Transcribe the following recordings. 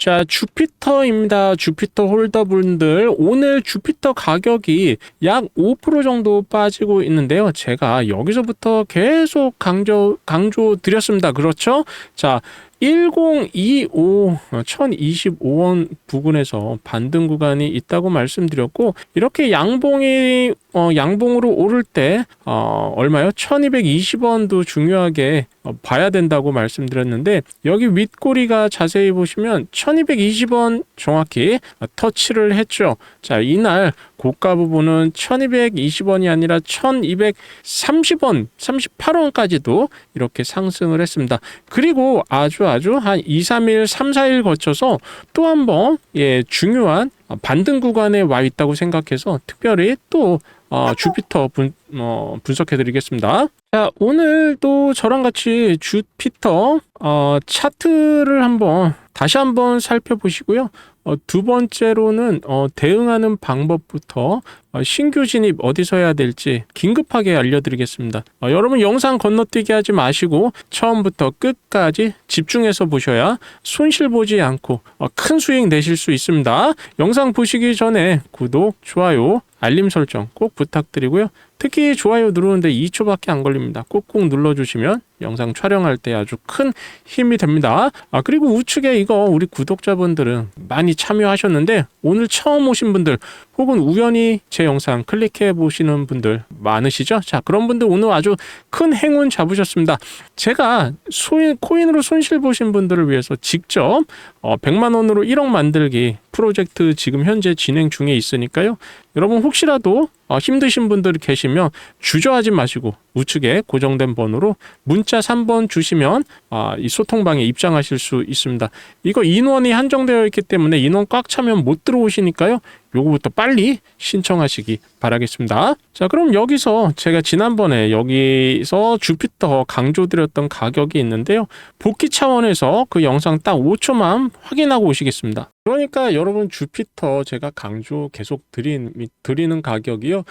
자, 주피터입니다. 주피터 홀더분들. 오늘 주피터 가격이 약 5% 정도 빠지고 있는데요. 제가 여기서부터 계속 강조, 강조 드렸습니다. 그렇죠? 자, 1025, 1025원 부근에서 반등 구간이 있다고 말씀드렸고, 이렇게 양봉이, 어, 양봉으로 오를 때, 어, 얼마요? 1220원도 중요하게 어, 봐야 된다고 말씀드렸는데, 여기 윗꼬리가 자세히 보시면 1220원 정확히 어, 터치를 했죠. 자, 이날 고가 부분은 1220원이 아니라 1230원, 38원까지도 이렇게 상승을 했습니다. 그리고 아주 아주 한 2, 3일, 3, 4일 거쳐서 또 한번 예, 중요한 반등 구간에 와 있다고 생각해서 특별히 또 어, 주피터 분, 어, 분석해 드리겠습니다. 자, 오늘도 저랑 같이 주피터 어, 차트를 한번 다시 한번 살펴보시고요. 어, 두 번째로는 어, 대응하는 방법부터 어, 신규 진입 어디서 해야 될지 긴급하게 알려드리겠습니다. 어, 여러분 영상 건너뛰기 하지 마시고 처음부터 끝까지 집중해서 보셔야 손실 보지 않고 어, 큰 수익 내실 수 있습니다. 영상 보시기 전에 구독, 좋아요, 알림 설정 꼭 부탁드리고요. 특히 좋아요 누르는데 2초밖에 안 걸립니다. 꼭꼭 눌러주시면 영상 촬영할 때 아주 큰 힘이 됩니다. 아 그리고 우측에 이거 우리 구독자분들은 많이 참여하셨는데 오늘 처음 오신 분들 혹은 우연히 제 영상 클릭해 보시는 분들 많으시죠? 자 그런 분들 오늘 아주 큰 행운 잡으셨습니다. 제가 소인, 코인으로 손실 보신 분들을 위해서 직접 어, 100만 원으로 1억 만들기 프로젝트 지금 현재 진행 중에 있으니까요. 여러분 혹시라도 어, 힘드신 분들이 계시면 주저하지 마시고 우측에 고정된 번호로 문자 3번 주시면 아, 이 소통방에 입장하실 수 있습니다. 이거 인원이 한정되어 있기 때문에 인원 꽉 차면 못 들어오시니까요. 요거부터 빨리 신청하시기 바라겠습니다. 자, 그럼 여기서 제가 지난번에 여기서 주피터 강조드렸던 가격이 있는데요. 복귀 차원에서 그 영상 딱 5초만 확인하고 오시겠습니다. 그러니까 여러분 주피터 제가 강조 계속 드린, 드리는 가격이요.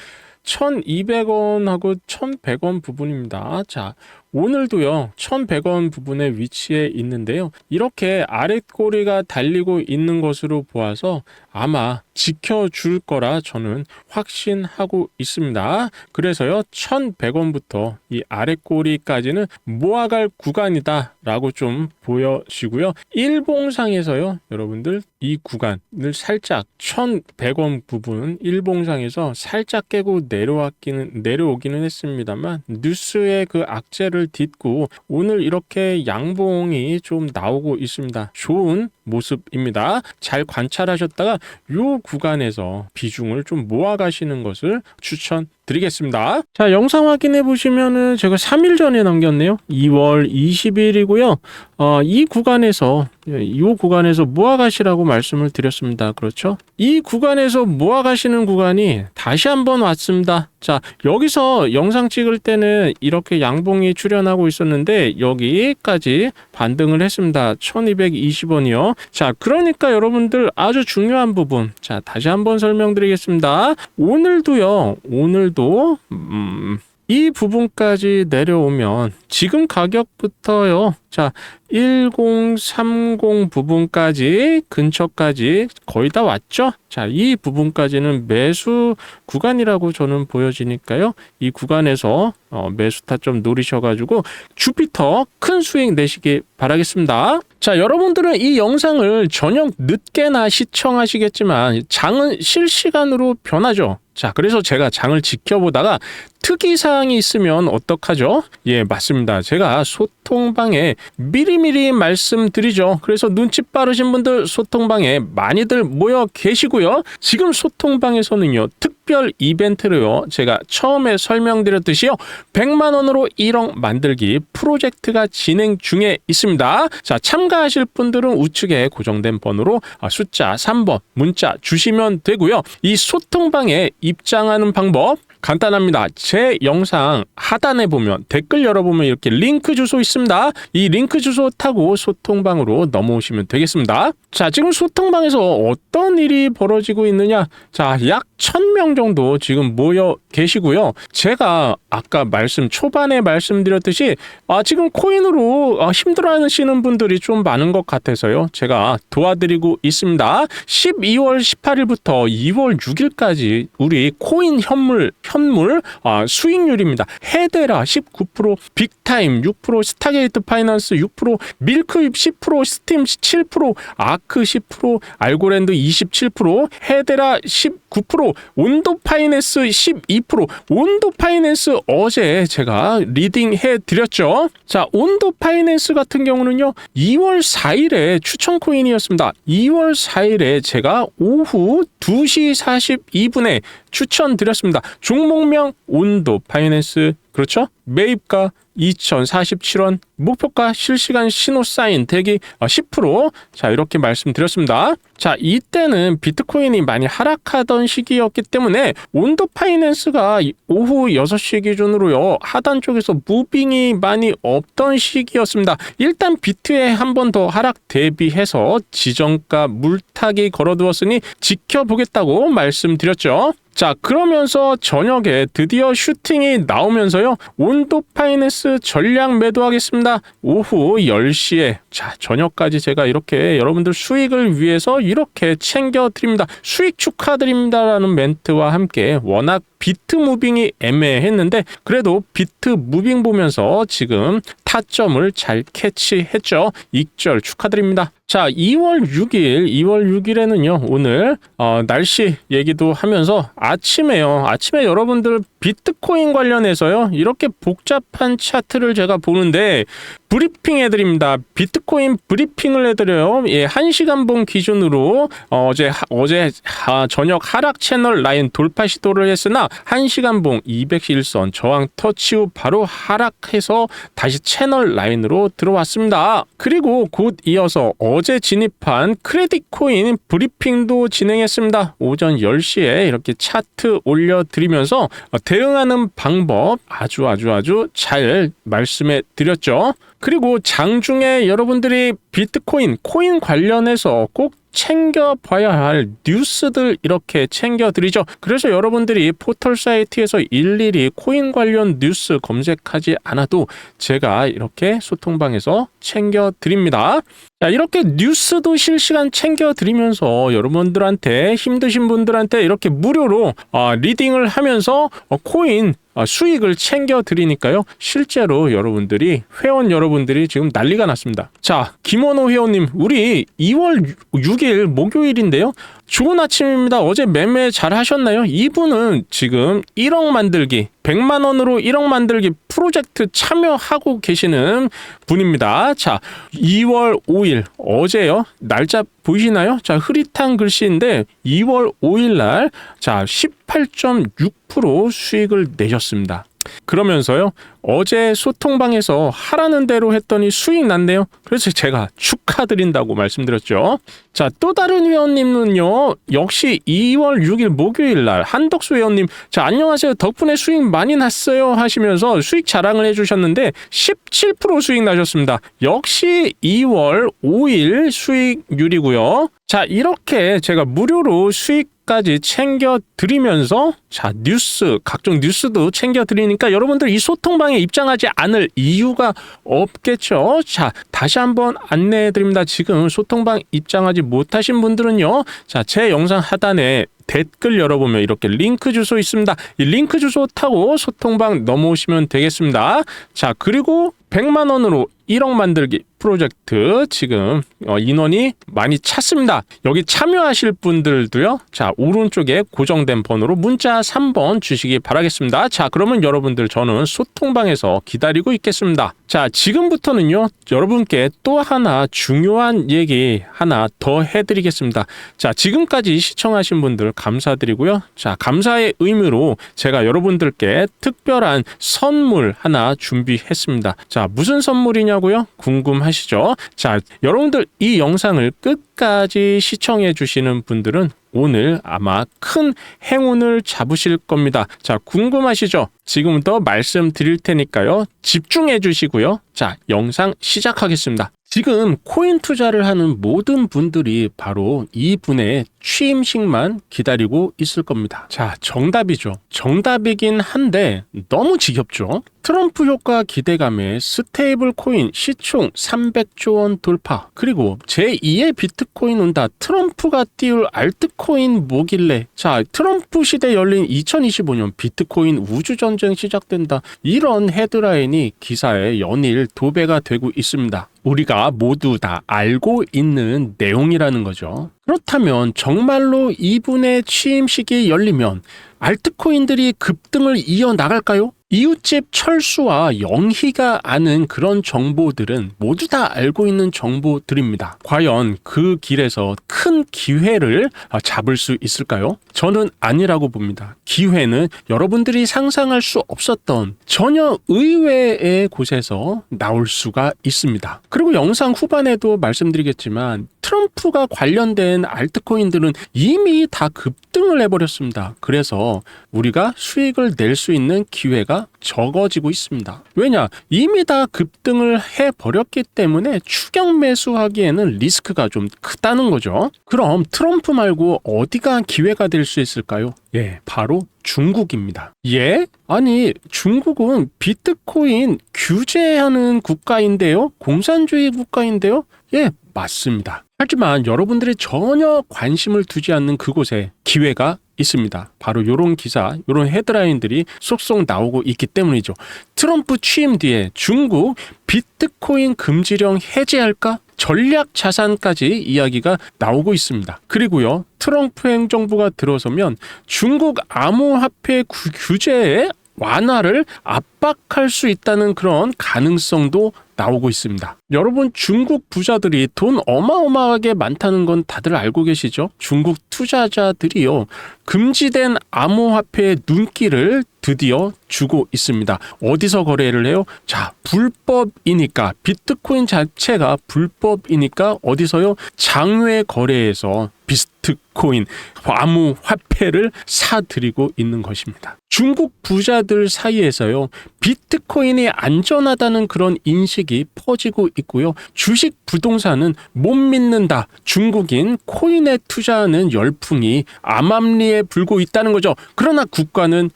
1200원하고 1100원 부분입니다. 자, 오늘도요, 1100원 부분의 위치에 있는데요. 이렇게 아랫꼬리가 달리고 있는 것으로 보아서 아마 지켜줄 거라 저는 확신하고 있습니다. 그래서요, 1100원부터 이 아랫꼬리까지는 모아갈 구간이다 라고 좀 보여지고요. 일봉상에서요, 여러분들 이 구간을 살짝 1100원 부분 일봉상에서 살짝 깨고 내려왔기는, 내려오기는 했습니다만, 뉴스의 그 악재를 딛고 오늘 이렇게 양봉이 좀 나오고 있습니다. 좋은 모습입니다. 잘 관찰하셨다가 요 구간에서 비중을 좀 모아 가시는 것을 추천 드리겠습니다. 자, 영상 확인해 보시면은 제가 3일 전에 남겼네요. 2월 20일이고요. 어, 이 구간에서 이 구간에서 모아 가시라고 말씀을 드렸습니다. 그렇죠? 이 구간에서 모아 가시는 구간이 다시 한번 왔습니다. 자, 여기서 영상 찍을 때는 이렇게 양봉이 출현하고 있었는데 여기까지 반등을 했습니다. 1220원이요. 자, 그러니까 여러분들 아주 중요한 부분. 자, 다시 한번 설명드리겠습니다. 오늘도요. 오늘도 음, 이 부분까지 내려오면 지금 가격부터요. 자, 1030 부분까지 근처까지 거의 다 왔죠? 자, 이 부분까지는 매수 구간이라고 저는 보여지니까요. 이 구간에서 어, 매수 타점 노리셔가지고 주피터 큰 수익 내시기 바라겠습니다. 자, 여러분들은 이 영상을 저녁 늦게나 시청하시겠지만 장은 실시간으로 변하죠. 자, 그래서 제가 장을 지켜보다가 특이 사항이 있으면 어떡하죠? 예, 맞습니다. 제가 소통방에 미리미리 말씀드리죠. 그래서 눈치 빠르신 분들 소통방에 많이들 모여 계시고요. 지금 소통방에서는요. 특별 이벤트로요. 제가 처음에 설명드렸듯이요. 100만 원으로 1억 만들기 프로젝트가 진행 중에 있습니다. 자, 참가하실 분들은 우측에 고정된 번호로 아, 숫자 3번 문자 주시면 되고요. 이 소통방에 입장하는 방법 간단합니다. 제 영상 하단에 보면 댓글 열어보면 이렇게 링크 주소 있습니다. 이 링크 주소 타고 소통방으로 넘어오시면 되겠습니다. 자, 지금 소통방에서 어떤 일이 벌어지고 있느냐? 자, 약 1000명 정도 지금 모여 계시고요. 제가 아까 말씀 초반에 말씀드렸듯이 아, 지금 코인으로 아, 힘들어하시는 분들이 좀 많은 것 같아서요. 제가 도와드리고 있습니다. 12월 18일부터 2월 6일까지 우리 코인 현물 현물 아, 수익률입니다. 헤데라 19%, 빅타임 6%, 스타게이트 파이낸스 6%, 밀크입 10%, 스팀 7%, 아크 10%, 알고랜드 27%, 헤데라 19%, 온도 파이낸스 12%, 온도 파이낸스 어제 제가 리딩 해 드렸죠. 자, 온도 파이낸스 같은 경우는요. 2월 4일에 추천 코인이었습니다. 2월 4일에 제가 오후 2시 42분에 추천드렸습니다. 종목명 온도 파이낸스 그렇죠? 매입가 2,047원, 목표가 실시간 신호 사인 대기 10%. 자, 이렇게 말씀드렸습니다. 자, 이때는 비트코인이 많이 하락하던 시기였기 때문에 온도 파이낸스가 오후 6시 기준으로요. 하단 쪽에서 무빙이 많이 없던 시기였습니다. 일단 비트에 한 번 더 하락 대비해서 지정가 물타기 걸어두었으니 지켜보겠다고 말씀드렸죠. 자, 그러면서 저녁에 드디어 슈팅이 나오면서요. 온도 파이낸스 전량 매도하겠습니다. 오후 10시에 자, 저녁까지 제가 이렇게 여러분들 수익을 위해서 이렇게 챙겨 드립니다. 수익 축하드립니다라는 멘트와 함께 워낙 비트 무빙이 애매했는데 그래도 비트 무빙 보면서 지금 타점을 잘 캐치했죠. 익절 축하드립니다. 자, 2월 6일, 2월 6일에는요, 오늘, 어, 날씨 얘기도 하면서 아침에요, 아침에 여러분들 비트코인 관련해서요, 이렇게 복잡한 차트를 제가 보는데, 브리핑 해드립니다. 비트코인 브리핑을 해드려요. 예, 1시간 본 기준으로 어, 어제 하, 어제 하, 저녁 하락 채널 라인 돌파 시도를 했으나 1시간 봉 201선 저항 터치 후 바로 하락해서 다시 채널 라인으로 들어왔습니다. 그리고 곧 이어서 어제 진입한 크레딧 코인 브리핑도 진행했습니다. 오전 10시에 이렇게 차트 올려드리면서 대응하는 방법 아주 아주 아주 잘 말씀해 드렸죠. 그리고 장중에 여러분들이 비트코인, 코인 관련해서 꼭 챙겨봐야 할 뉴스들 이렇게 챙겨드리죠. 그래서 여러분들이 포털 사이트에서 일일이 코인 관련 뉴스 검색하지 않아도 제가 이렇게 소통방에서 챙겨드립니다. 자, 이렇게 뉴스도 실시간 챙겨드리면서 여러분들한테 힘드신 분들한테 이렇게 무료로 어, 리딩을 하면서 어, 코인 어, 수익을 챙겨 드리니까요. 실제로 여러분들이 회원 여러분들이 지금 난리가 났습니다. 자, 김원호 회원님, 우리 2월 6일 목요일인데요. 좋은 아침입니다. 어제 매매 잘 하셨나요? 이분은 지금 1억 만들기, 100만 원으로 1억 만들기 프로젝트 참여하고 계시는 분입니다. 자, 2월 5일 어제요. 날짜 보이시나요? 자, 흐릿한 글씨인데 2월 5일 날 자, 18.6% 수익을 내셨습니다. 그러면서요 어제 소통방에서 하라는 대로 했더니 수익 났네요. 그래서 제가 축하드린다고 말씀드렸죠. 자 또 다른 회원님은요 역시 2월 6일 목요일 날 한덕수 회원님 자 안녕하세요. 덕분에 수익 많이 났어요 하시면서 수익 자랑을 해 주셨는데 17% 수익 나셨습니다. 역시 2월 5일 수익률이고요. 자 이렇게 제가 무료로 수익 까지 챙겨 드리면서 자 뉴스 각종 뉴스도 챙겨 드리니까 여러분들 이 소통방에 입장하지 않을 이유가 없겠죠. 자 다시 한번 안내해 드립니다. 지금 소통방 입장하지 못하신 분들은요. 자제 영상 하단에 댓글 열어보면 이렇게 링크 주소 있습니다. 이 링크 주소 타고 소통방 넘어오시면 되겠습니다. 자 그리고 100만 원으로 1억 만들기 프로젝트 지금 어, 인원이 많이 찼습니다. 여기 참여하실 분들도요. 자, 오른쪽에 고정된 번호로 문자 3번 주시기 바라겠습니다. 자, 그러면 여러분들 저는 소통방에서 기다리고 있겠습니다. 자, 지금부터는요. 여러분께 또 하나 중요한 얘기 하나 더 해드리겠습니다. 자, 지금까지 시청하신 분들 감사드리고요. 자, 감사의 의미로 제가 여러분들께 특별한 선물 하나 준비했습니다. 자, 무슨 선물이냐고요? 궁금 하시죠? 자, 여러분들 이 영상을 끝 끝까지 시청해 주시는 분들은 오늘 아마 큰 행운을 잡으실 겁니다. 자, 궁금하시죠? 지금부터 말씀드릴 테니까요. 집중해 주시고요. 자, 영상 시작하겠습니다. 지금 코인 투자를 하는 모든 분들이 바로 이분의 취임식만 기다리고 있을 겁니다. 자, 정답이죠. 정답이긴 한데 너무 지겹죠? 트럼프 효과 기대감에 스테이블 코인 시총 300조 원 돌파. 그리고 제2의 비트코인 온다. 트럼프가 띄울 알 트코인 뭐길래. 자, 트럼프 시대 열린 2025년 비트코인 우주전쟁 시작된다. 이런 헤드라인이 기사에 연일 도배가 되고 있습니다. 우리가 모두 다 알고 있는 내용이라는 거죠. 그렇다면 정말로 이분의 취임식이 열리면 알트코인들이 급등을 이어나갈까요? 이웃집 철수와 영희가 아는 그런 정보들은 모두 다 알고 있는 정보들입니다. 과연 그 길에서 큰 기회를 잡을 수 있을까요? 저는 아니라고 봅니다. 기회는 여러분들이 상상할 수 없었던 전혀 의외의 곳에서 나올 수가 있습니다. 그리고 영상 후반에도 말씀드리겠지만 트럼프가 관련된 알트코인들은 이미 다 급등을 해버렸습니다. 그래서 우리가 수익을 낼 수 있는 기회가 적어지고 있습니다. 왜냐? 이미 다 급등을 해버렸기 때문에 추격 매수하기에는 리스크가 좀 크다는 거죠. 그럼 트럼프 말고 어디가 기회가 될 수 있을까요? 예, 바로 중국입니다. 예? 아니, 중국은 비트코인 규제하는 국가인데요? 공산주의 국가인데요? 예, 맞습니다. 하지만 여러분들이 전혀 관심을 두지 않는 그곳에 기회가 있습니다. 바로 이런 기사, 이런 헤드라인들이 쏙쏙 나오고 있기 때문이죠. 트럼프 취임 뒤에 중국 비트코인 금지령 해제할까? 전략 자산까지 이야기가 나오고 있습니다. 그리고요, 트럼프 행정부가 들어서면 중국 암호화폐 규제에 완화를 압박할 수 있다는 그런 가능성도 나오고 있습니다. 여러분 중국 부자들이 돈 어마어마하게 많다는 건 다들 알고 계시죠? 중국 투자자들이요. 금지된 암호화폐의 눈길을 드디어 주고 있습니다. 어디서 거래를 해요? 자, 불법이니까 비트코인 자체가 불법이니까 어디서요? 장외 거래에서 비트코인 암호화폐를 사들이고 있는 것입니다. 중국 부자들 사이에서요. 비트코인이 안전하다는 그런 인식이 퍼지고 있고요. 주식 부동산은 못 믿는다. 중국인 코인에 투자하는 열풍이 암암리에 불고 있다는 거죠. 그러나 국가는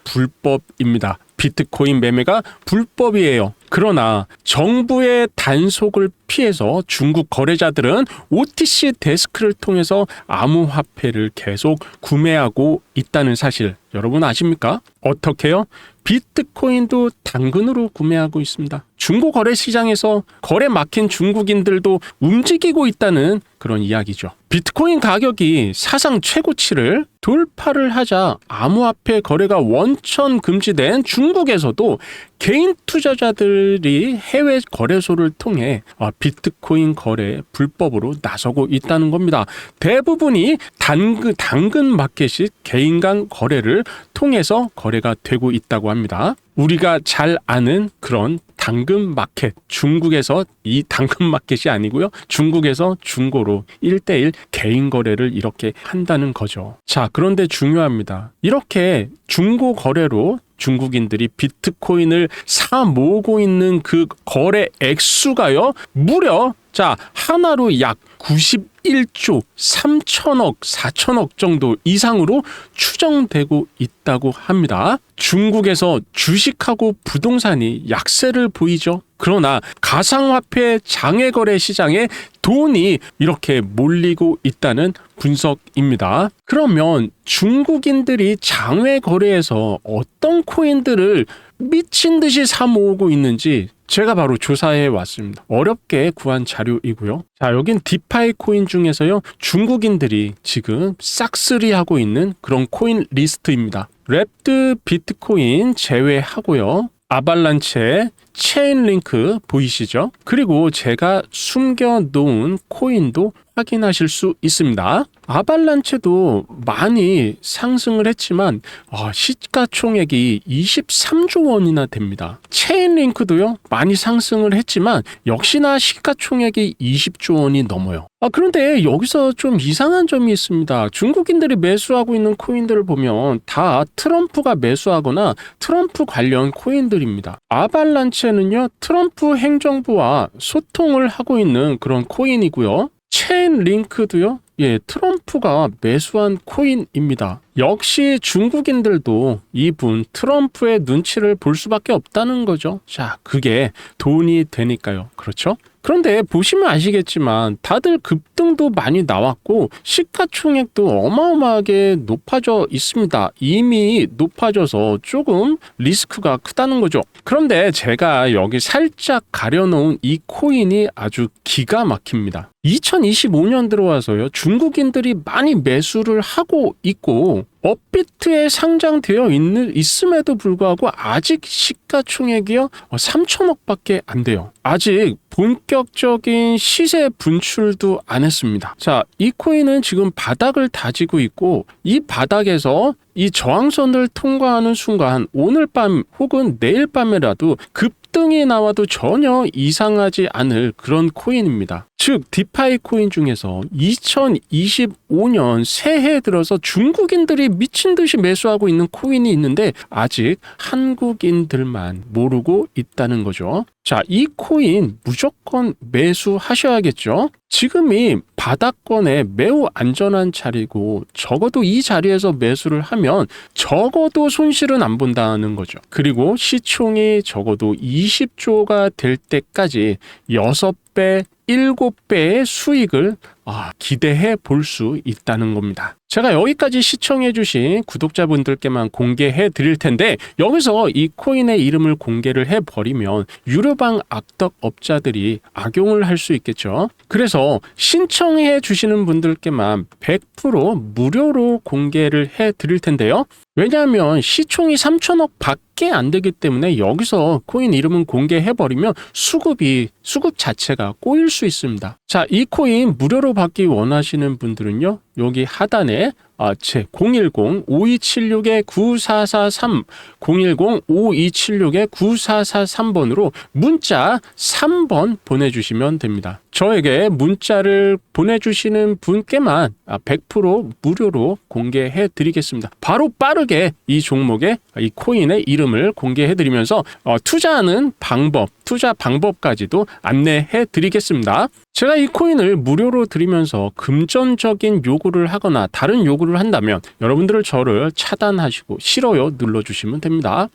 불법입니다. 비트코인 매매가 불법이에요. 그러나 정부의 단속을 피해서 중국 거래자들은 OTC 데스크를 통해서 암호화폐를 계속 구매하고 있다는 사실 여러분 아십니까? 어떻게요? 비트코인도 당근으로 구매하고 있습니다. 중고 거래 시장에서 거래 막힌 중국인들도 움직이고 있다는 그런 이야기죠. 비트코인 가격이 사상 최고치를 돌파를 하자 암호화폐 거래가 원천 금지된 중국에서도 개인 투자자들이 해외 거래소를 통해 아, 비트코인 거래 불법으로 나서고 있다는 겁니다. 대부분이 당근, 당근 마켓이 개인 간 거래를 통해서 거래가 되고 있다고 합니다. 우리가 잘 아는 그런 당근 마켓 중국에서 이 당근 마켓이 아니고요. 중국에서 중고로 1대1 개인 거래를 이렇게 한다는 거죠. 자, 그런데 중요합니다. 이렇게 중고 거래로 중국인들이 비트코인을 사 모으고 있는 그 거래 액수가요. 무려 자, 하나로 약 91조 3천억, 4천억 정도 이상으로 추정되고 있다고 합니다. 중국에서 주식하고 부동산이 약세를 보이죠. 그러나 가상화폐 장외거래 시장에 돈이 이렇게 몰리고 있다는 분석입니다. 그러면 중국인들이 장외 거래에서 어떤 코인들을 미친 듯이 사 모으고 있는지 제가 바로 조사해 왔습니다. 어렵게 구한 자료이고요. 자, 여긴 디파이 코인 중에서요. 중국인들이 지금 싹쓸이 하고 있는 그런 코인 리스트입니다. 랩드 비트코인 제외하고요. 아발란체 체인링크 보이시죠? 그리고 제가 숨겨 놓은 코인도 확인하실 수 있습니다. 아발란체도 많이 상승을 했지만 아, 시가총액이 23조 원이나 됩니다. 체인링크도요 많이 상승을 했지만 역시나 시가총액이 20조 원이 넘어요. 아, 그런데 여기서 좀 이상한 점이 있습니다. 중국인들이 매수하고 있는 코인들을 보면 다 트럼프가 매수하거나 트럼프 관련 코인들입니다. 아발란체는요, 트럼프 행정부와 소통을 하고 있는 그런 코인이고요. 체인 링크도요, 예, 트럼프가 매수한 코인입니다. 역시 중국인들도 이분 트럼프의 눈치를 볼 수밖에 없다는 거죠. 자, 그게 돈이 되니까요. 그렇죠? 그런데 보시면 아시겠지만 다들 급등도 많이 나왔고 시가총액도 어마어마하게 높아져 있습니다. 이미 높아져서 조금 리스크가 크다는 거죠. 그런데 제가 여기 살짝 가려놓은 이 코인이 아주 기가 막힙니다. 2025년 들어와서요. 중국인들이 많이 매수를 하고 있고 업비트에 상장되어 있는 있음에도 불구하고 아직 시가총액이요 3천억 밖에 안 돼요. 아직 본격적인 시세 분출도 안 했습니다. 자, 이 코인은 지금 바닥을 다지고 있고 이 바닥에서 이 저항선을 통과하는 순간 오늘 밤 혹은 내일 밤에라도 급등이 나와도 전혀 이상하지 않을 그런 코인입니다. 즉 디파이 코인 중에서 2025년 새해 들어서 중국인들이 미친 듯이 매수하고 있는 코인이 있는데 아직 한국인들만 모르고 있다는 거죠. 자, 이 코인 무조건 매수하셔야겠죠. 지금이 바닥권에 매우 안전한 자리고 적어도 이 자리에서 매수를 하면 적어도 손실은 안 본다는 거죠. 그리고 시총이 적어도 20조가 될 때까지 6배 7배의 수익을 아, 기대해 볼 수 있다는 겁니다. 제가 여기까지 시청해 주신 구독자분들께만 공개해 드릴 텐데, 여기서 이 코인의 이름을 공개를 해 버리면 유료방 악덕 업자들이 악용을 할 수 있겠죠. 그래서 신청해 주시는 분들께만 100% 무료로 공개를 해 드릴 텐데요. 왜냐하면 시총이 3천억 밖에 안 되기 때문에 여기서 코인 이름은 공개해 버리면 수급이 수급 자체가 꼬일 수 있습니다. 자, 이 코인 무료로 받기 원하시는 분들은요. 여기 하단에 아, 제 010-5276-9443 010-5276-9443번으로 문자 3번 보내주시면 됩니다. 저에게 문자를 보내주시는 분께만 100% 무료로 공개해 드리겠습니다. 바로 빠 르게 이 종목의 이 코인의 이름을 공개해 드리면서 어, 투자하는 방법, 투자 방법까지도 안내해 드리겠습니다. 제가 이 코인을 무료로 드리면서 금전적인 요구를 하거나 다른 요구를 한다면 여러분들을 저를 차단하시고 싫어요 눌러주시면 됩니다.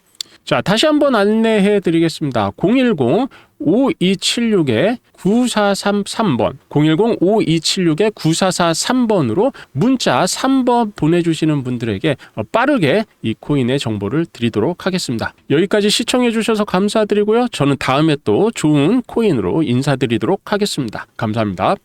자, 다시 한번 안내해 드리겠습니다. 010 5276에 9433번 010-5276에 9443번으로 문자 3번 보내주시는 분들에게 빠르게 이 코인의 정보를 드리도록 하겠습니다. 여기까지 시청해 주셔서 감사드리고요. 저는 다음에 또 좋은 코인으로 인사드리도록 하겠습니다. 감사합니다.